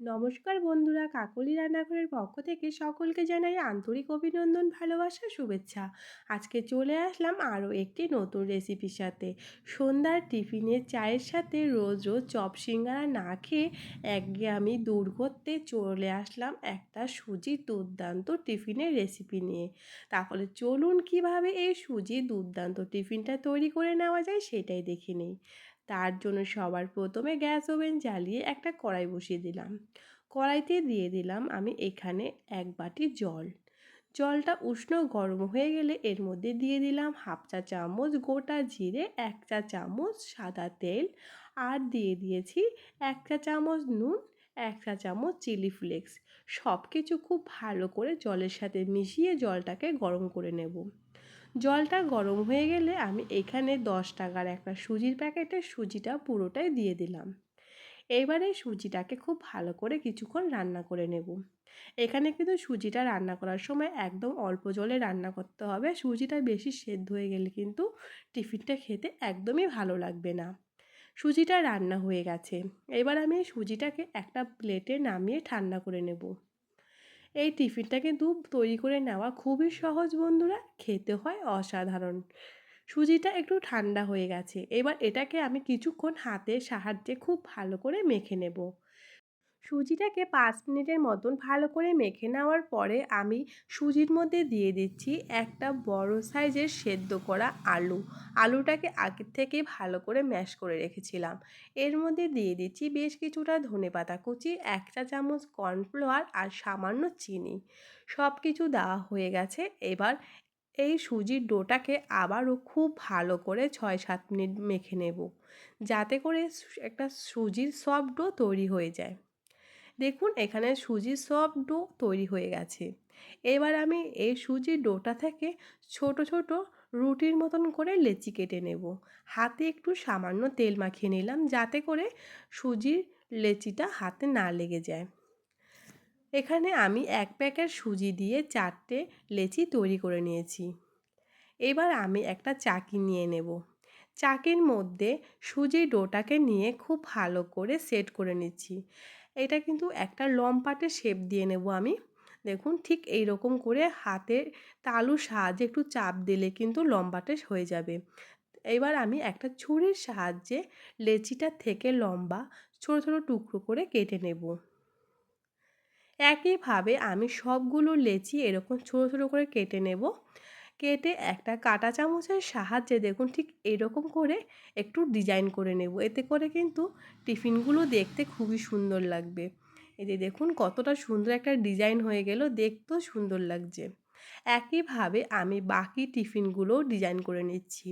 নমস্কার বন্ধুরা, কাকলি রান্নাঘরের পক্ষ থেকে সকলকে জানাই আন্তরিক অভিনন্দন, ভালোবাসা, শুভেচ্ছা। আজকে চলে আসলাম আরও একটি নতুন রেসিপির সাথে। সন্ধ্যার টিফিনের চায়ের সাথে রোজ রোজ চপ সিঙ্গারা না খেয়ে একগে আমি দূর করতে চলে আসলাম একটা সুজির দুর্দান্ত টিফিনের রেসিপি নিয়ে। তাহলে চলুন কীভাবে এই সুজির দুর্দান্ত টিফিনটা তৈরি করে নেওয়া যায় সেটাই দেখে নিই। তার জন্য সবার প্রথমে গ্যাস ওভেন জ্বালিয়ে একটা কড়াই বসিয়ে দিলাম। কড়াইতে দিয়ে দিলাম আমি এখানে এক বাটি জল। জলটা উষ্ণ গরম হয়ে গেলে এর মধ্যে দিয়ে দিলাম হাফ চা চামচ গোটা জিরে, এক চা চামচ সাদা তেল আর দিয়ে দিয়েছি এক চা চামচ নুন, এক চা চামচ চিলি ফ্লেক্স। সব কিছু খুব ভালো করে জলের সাথে মিশিয়ে জলটাকে গরম করে নেব। জলটা গরম হয়ে গেলে আমি এখানে দশ টাকার একটা সুজির প্যাকেটে সুজিটা পুরোটাই দিয়ে দিলাম। এইবারে সুজিটাকে খুব ভালো করে কিছুক্ষণ রান্না করে নেব। এখানে কিন্তু সুজিটা রান্না করার সময় একদম অল্প জলে রান্না করতে হবে। সুজিটা বেশি সেদ্ধ হয়ে গেলে কিন্তু টিফিনটা খেতে একদমই ভালো লাগবে না। সুজিটা রান্না হয়ে গেছে। এবার আমি সুজিটাকে একটা প্লেটে নামিয়ে ঠান্ডা করে নেব। এই টিফিনটা কিন্তু তৈরি করে নেওয়া খুবই সহজ, বন্ধুরা। খেতে হয় অসাধারণ। সুজিটা একটু ঠান্ডা হয়ে গেছে। এবার এটাকে আমি কিছুক্ষণ হাতের সাহায্যে খুব ভালো করে মেখে নেব। সুজিটাকে পাঁচ মিনিটের মতন ভালো করে মেখে নেওয়ার পরে আমি সুজির মধ্যে দিয়ে দিচ্ছি একটা বড় সাইজের সেদ্ধ করা আলু। আলুটাকে আগের থেকে ভালো করে ম্যাশ করে রেখেছিলাম। এর মধ্যে দিয়ে দিচ্ছি বেশ কিছুটা ধনে পাতা কুচি, একটা চামচ কর্নফ্লাওয়ার আর সামান্য চিনি। সব কিছু দেওয়া হয়ে গেছে। এবার এই সুজির ডোটাকে আবারও খুব ভালো করে ছয় সাত মিনিট মেখে নেব। যাতে করে একটা সুজির সফট ডো তৈরি হয়ে যায়। দেখুন, এখানে সুজির সব ডো তৈরি হয়ে গেছে। এবার আমি এই সুজির ডোটা থেকে ছোট ছোট রুটির মতন করে লেচি কেটে নেব। হাতে একটু সামান্য তেল মাখিয়ে নিলাম যাতে করে সুজির লেচিটা হাতে না লেগে যায়। এখানে আমি এক প্যাকেট সুজি দিয়ে চারটে লেচি তৈরি করে নিয়েছি। এবার আমি একটা চাকি নিয়ে নেব। চাকির মধ্যে সুজি ডোটাকে নিয়ে খুব ভালো করে সেট করে নিচ্ছি। এটা কিন্তু একটা লম্পাটে শেপ দিয়ে নেব আমি। দেখুন, ঠিক এই রকম করে হাতে তালুর সাহায্যে একটু চাপ দিলে কিন্তু লম্বাটে হয়ে যাবে। এবার আমি একটা ছুরির সাহায্যে লেচিটা থেকে লম্বা ছোটো ছোটো টুকরো করে কেটে নেব। একইভাবে আমি সবগুলো লেচি এরকম ছোটো ছোটো করে কেটে নেব। কেটে একটা কাটা চামচের সাহায্যে দেখুন ঠিক এরকম করে একটু ডিজাইন করে নেব। এতে করে কিন্তু টিফিনগুলো দেখতে খুবই সুন্দর লাগবে। এই যে দেখুন কতটা সুন্দর একটা ডিজাইন হয়ে গেল, দেখতেও সুন্দর লাগছে। একইভাবে আমি বাকি টিফিনগুলোও ডিজাইন করে নিচ্ছি।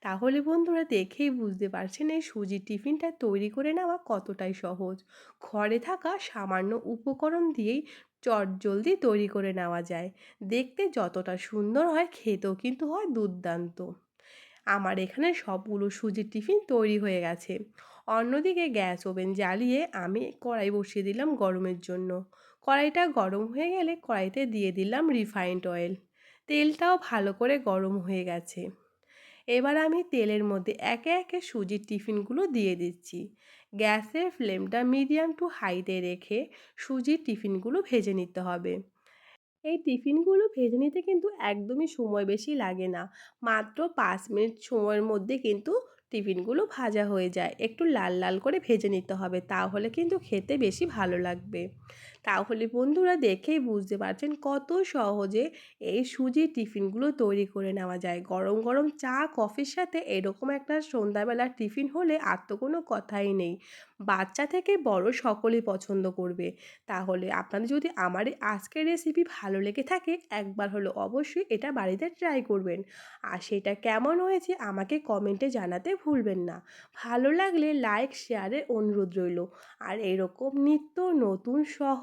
তাহলে বন্ধুরা দেখেই বুঝতে পারছেন এই সুজির টিফিনটা তৈরি করে নেওয়া কতটাই সহজ। ঘরে থাকা সামান্য উপকরণ দিয়েই চটজলদি তৈরি করে নেওয়া যায়। দেখতে যতটা সুন্দর হয়, খেতেও কিন্তু হয় দুর্দান্ত। আমার এখানে সবগুলো সুজির টিফিন তৈরি হয়ে গেছে। অন্যদিকে গ্যাস ওভেন জ্বালিয়ে আমি কড়াই বসিয়ে দিলাম গরমের জন্য। কড়াইটা গরম হয়ে গেলে কড়াইতে দিয়ে দিলাম রিফাইন্ড অয়েল। তেলটাও ভালো করে গরম হয়ে গেছে। এবার আমি তেলের মধ্যে একে একে সুজির টিফিনগুলো দিয়ে দিচ্ছি। গ্যাসের ফ্লেমটা মিডিয়াম টু হাইতে রেখে সুজির টিফিনগুলো ভেজে নিতে হবে। এই টিফিনগুলো ভেজে নিতে কিন্তু একদমই সময় বেশি লাগে না। মাত্র পাঁচ মিনিট সময়ের মধ্যে কিন্তু টিফিনগুলো ভাজা হয়ে যায়। একটু লাল লাল করে ভেজে নিতে হবে, তাহলে কিন্তু খেতে বেশি ভালো লাগবে। তাহলে বন্ধুরা দেখেই বুঝতে পারছেন কত সহজে এই সুজির টিফিনগুলো তৈরি করে নেওয়া যায়। গরম গরম চা, কফির সাথে এরকম একটা সন্ধ্যাবেলার টিফিন হলে আর তো কোনো কথাই নেই। বাচ্চা থেকে বড় সকলেই পছন্দ করবে। তাহলে আপনাদের যদি আমার আজকের রেসিপি ভালো লেগে থাকে, একবার হলো অবশ্যই এটা বাড়িতে ট্রাই করবেন। আর সেটা কেমন হয়েছে আমাকে কমেন্টে জানাতে ভুলবেন না। ভালো লাগলে লাইক শেয়ারের অনুরোধ রইল। আর এরকম নিত্য নতুন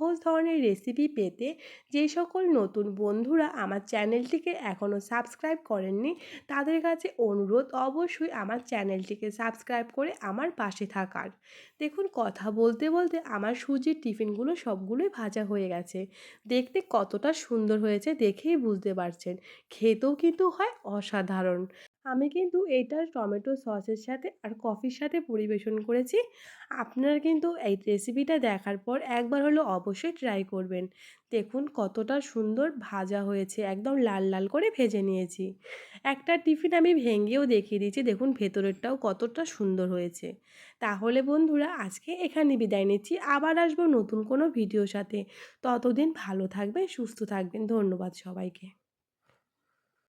সহজ ধরনের রেসিপি পেতে যে সকল নতুন বন্ধুরা আমার চ্যানেলটিকে এখনও সাবস্ক্রাইব করেননি, তাদের কাছে অনুরোধ অবশ্যই আমার চ্যানেলটিকে সাবস্ক্রাইব করে আমার পাশে থাকার। দেখুন, কথা বলতে বলতে আমার সুজির টিফিনগুলো সবগুলোই ভাজা হয়ে গেছে। দেখতে কতটা সুন্দর হয়েছে দেখেই বুঝতে পারছেন। খেতেও কিন্তু হয় অসাধারণ। আমি কিন্তু এটা টমেটো সসের সাথে আর কফির সাথে পরিবেশন করেছি। আপনারা কিন্তু এই রেসিপিটা দেখার পর একবার হলো অবশ্যই ট্রাই করবেন। দেখুন কতটা সুন্দর ভাজা হয়েছে, একদম লাল লাল করে ভেজে নিয়েছি। একটা টিফিন আমি ভেঙেও দেখিয়ে দিয়েছি, দেখুন ভেতরেরটাও কতটা সুন্দর হয়েছে। তাহলে বন্ধুরা, আজকে এখানে বিদায় নিচ্ছি। আবার আসব নতুন কোনো ভিডিওর সাথে। ততদিন ভালো থাকবেন, সুস্থ থাকবেন। ধন্যবাদ সবাইকে।